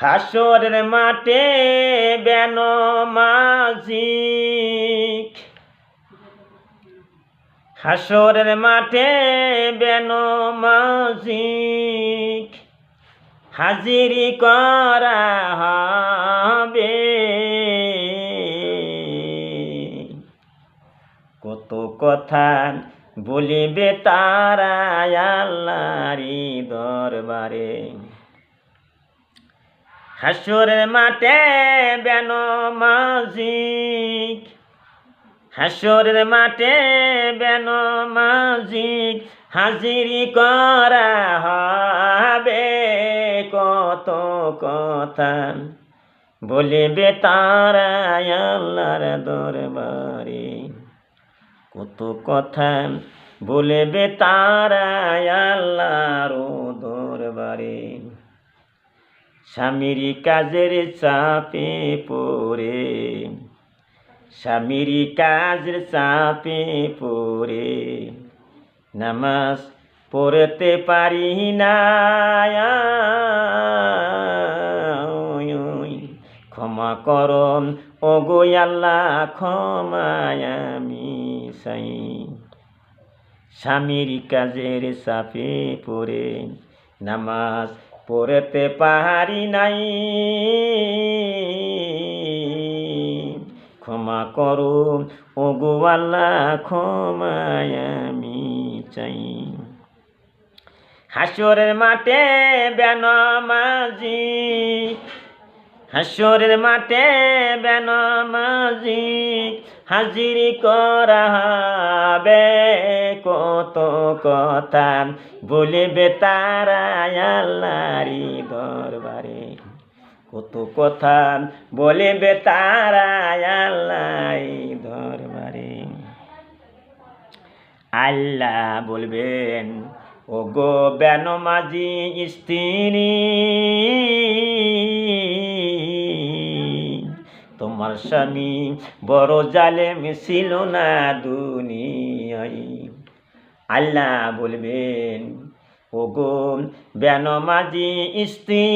হাসরের মাঠে বেন মাঝিক। হাসরের মাঠে বেন মাঝিক। হাজিরি করা হবে। কত কথা বলিবে তারা আল্লাহরি দরবারে। হাসরের মাঠে বেন মাঝিক হাসরের মাঠে বেন মাঝিক হাজিরি করা হবে কত কথা। বলিবে তারা আল্লাহর দরবারে। কত কথা। বলবে তারা আল্লাহর দরবারে। স্বামীর কাজের চাপে পড়ে। স্বামীর কাজের চাপে পড়ে। নামাজ পড়তে পারি না। ক্ষমা করম ও গো আল্লাহ ক্ষমায় আমি সাই স্বামীর কাজের চাপে পড়ে। নামাজ পড়তে পারি নাই। ক্ষমা করো ও গো আল্লাহ আমি চাই। হাসরের মাঠে বেন মাঝি, হাসরের মাঠে বেন মাঝি হাজিরি করা হবে কত কথা বলিবে তারা দরবারে। কত কথা বলিবে তারা দরবারে। আল্লাহ বলবেন ও গো বেন মাঝি স্ত্রী তোমার স্বামী বড় জালে মিছিল না দুনিয়াই আল্লাহ বলবেন ও গো বেন মাঝি স্ত্রী,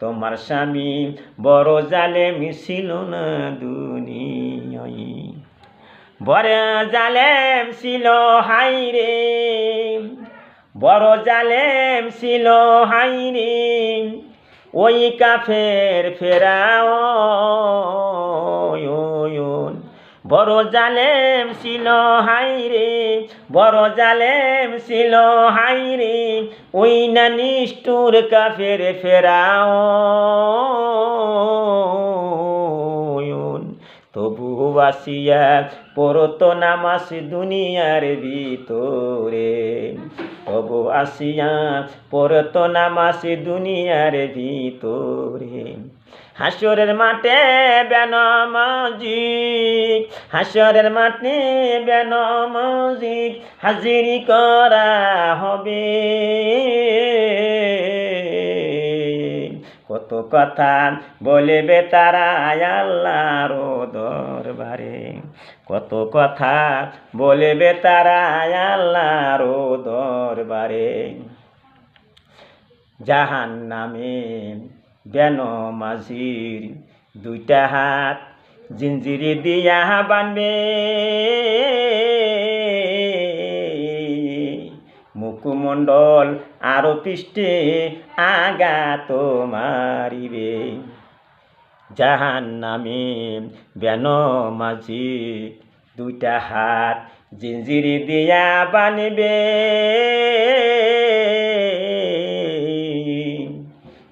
তোমার স্বামী বড় জালে মিছিল না দুনিয়ায়। বড় জালেম ছিল, হাই রে। বড় জালেম ছিল, হাই রে। ওই কাফের ফেরাও বড় জালেম ছিল হাই রে, বড় জালেম ছিল হাই রে। ওই না নিষ্ঠুর কাফের ফেরাও তবু আসিয়া পরত নামাস দুনিয়ার ভিতরে। তবু আসিয়া পরত নামাসি দুনিয়ার ভিতরে। হাসরের মাঠে বেন মজিক হাসরের মাঠে বেন মজিক হাজিরি করা হবে। কত কথা বলিবে তারা আল্লাহর দরবারে। কত কথা বলিবে তারা আল্লাহর দরবারে। জাহান নামে বেন মাঝির দুইটা হাত জিঞ্জিরি দিয়া বানবে। মুখমণ্ডল আরও পৃষ্ঠে আঘাত মারিবে। জাহান নামে বেন মাঝি দুইটা হাত জিঞ্জিরি দিয়া বানিবে।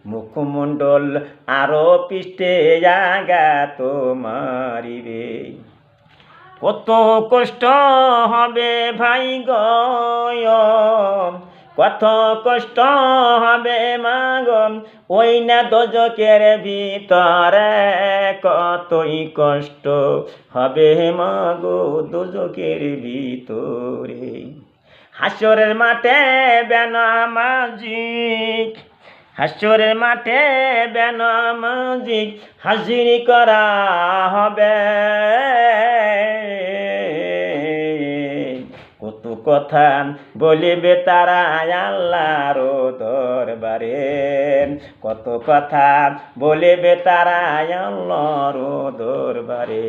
মুখমণ্ডল আরও পৃষ্ঠে আঘাত মারিবে। কত কষ্ট হবে ভাই গয়। কত কষ্ট হবে মাগম ওই না দোজকের ভিতরে কতই কষ্ট হবে মাগো দোজকের ভিতরে। হাসরের মাঠে বেনামাজিক হাসরের মাঠে বেনামাজিক হাজিরি করা হবে। কথা বলিবে তারা আল্লাহর দরবারে কত কথা বলিবে তারা আল্লাহর দরবারে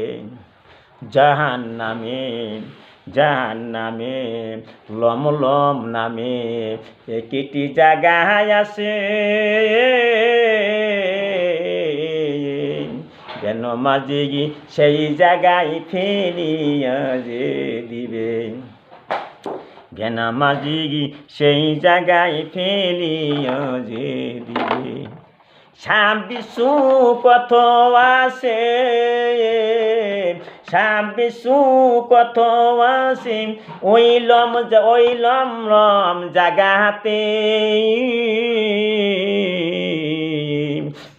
জাহান নামে জাহান নামে লম লম নামে একটি জায়গায় আছে যেন মাঝে সেই জায়গায় ফেরিয়া যে দিবে। জ্ঞান মাঝে গি সেই জায়গায় ফেলিও যে দিবে সাবিসু কত আছে সাবিসু কত আছে, ওই লম ওই লম রম জাগাতে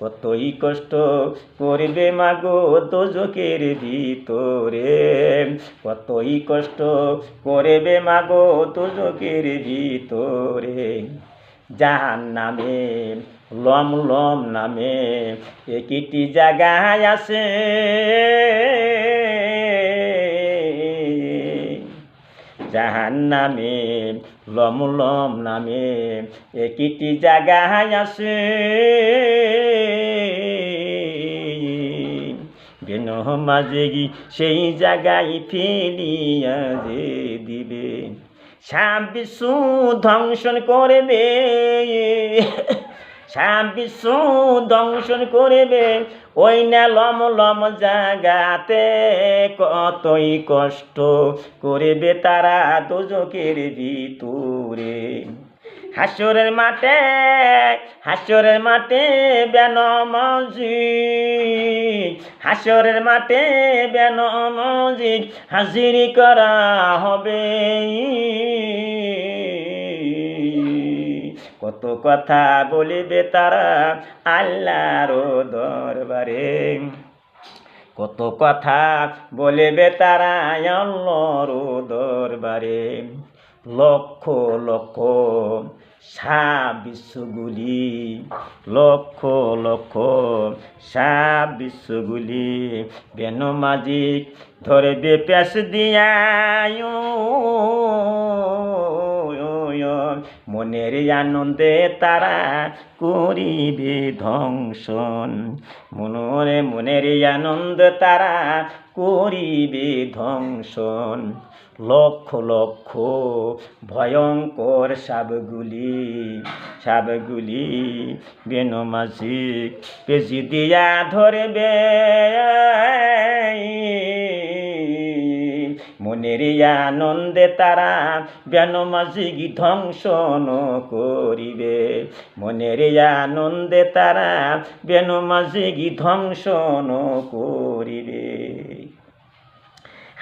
কতই কষ্ট করবে মাগো দোজকের ভিতরে? কতই কষ্ট করবে মাগো দোজকের ভিতরে? জাহান নামে লম লম নামে, একটি জায়গায় আছে। জাহান নামে লম লম নামে একটি জায়গায় আছে বেন মাঝে গি সেই জায়গায় ফেলিয়া যে দিবে। ছাব্বিশু ধ্বংসন করবে। ছাব্বিশু ধ্বংসন করবে। ওই না লম লম জাগাতে কতই কষ্ট করবে তারা দোজকের ভিতরে। হাসরের মাঠে হাসরের মাঠে বেনমজি হাসরের মাঠে বেনমজি হাজিরি করা হবে। কথা বলিবে তারা আল্লাহর দরবারে। কত কথা বলিবে তারা আল্লাহর দরবারে। লক্ষ লক্ষ সাবিশ্বগুলি লক্ষ লক্ষ সাবিশ্বগুলি বেন মাজিক ধরবে পেশ দিয়া মনের আনন্দে তারা করিবে ধ্বংসন মনরে, মনের আনন্দ তারা করিবে ধ্বংসন লক্ষ লক্ষ ভয়ঙ্কর সাপগুলি সাপগুলি বেনমাসি পেশি দিয়া ধরবে। মনের আনন্দে তারা বেনমাসিক ধ্বংসন করিবে। মনের আনন্দে তারা বেনমাসিক ধ্বংসন করিবে।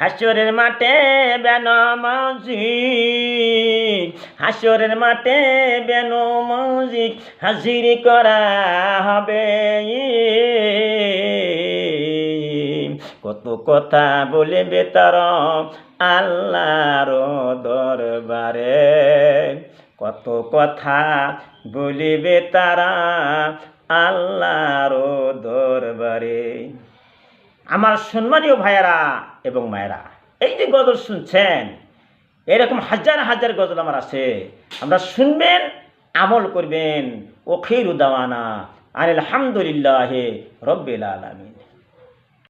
হাসরের মাঠে বেনমাজি হাসরের মাঠে বেনমাজি হাজিরি করা হবে। কত কথা বলবে তার আল্লাহর দরবারে। কত কথা বলিবে তারা আল্লাহর দরবারে। আমার সম্মানীয় ভাইয়েরা এবং মায়েরা, এই যে গজল শুনছেন, এরকম হাজার হাজার গজল আমার আছে। আমরা শুনবেন, আমল করবেন। ওখির উদাওয়ানা আনিল আলহামদুলিল্লাহ রব্বিল আলমিন।